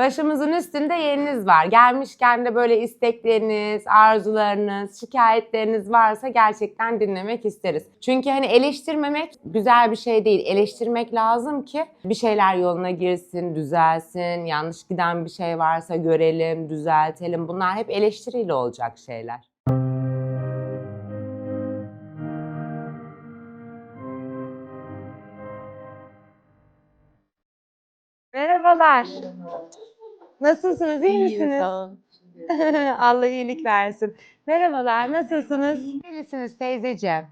Başımızın üstünde yeriniz var. Gelmişken de böyle istekleriniz, arzularınız, şikayetleriniz varsa gerçekten dinlemek isteriz. Çünkü hani eleştirmemek güzel bir şey değil. Eleştirmek lazım ki bir şeyler yoluna girsin, düzelsin. Yanlış giden bir şey varsa görelim, düzeltelim. Bunlar hep eleştiriyle olacak şeyler. Merhabalar. Nasılsınız? iyi misiniz? Allah iyilik versin. Merhabalar, nasılsınız? İyisiniz teyzeciğim.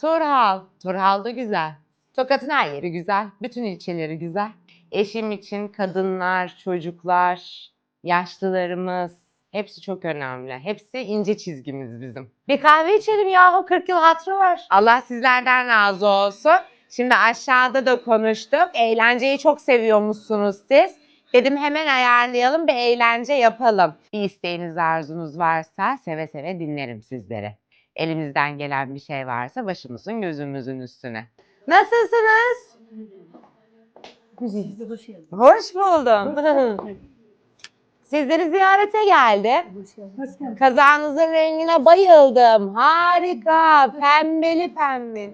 Turhal. Turhal da güzel. Tokat'ın her yeri güzel. Bütün ilçeleri güzel. Eşim için kadınlar, çocuklar, yaşlılarımız hepsi çok önemli. Hepsi ince çizgimiz bizim. Bir kahve içelim yahu 40 yıl hatırı var. Allah sizlerden razı olsun. Şimdi aşağıda da konuştuk. Eğlenceyi çok seviyormuşsunuz siz. Dedim hemen ayarlayalım bir eğlence yapalım. Bir isteğiniz arzunuz varsa seve seve dinlerim sizleri. Elimizden gelen bir şey varsa başımızın gözümüzün üstüne. Nasılsınız? Hoş buldum. Sizleri ziyarete geldim. Kazağınızın rengine bayıldım. Harika. Pembeli pembe.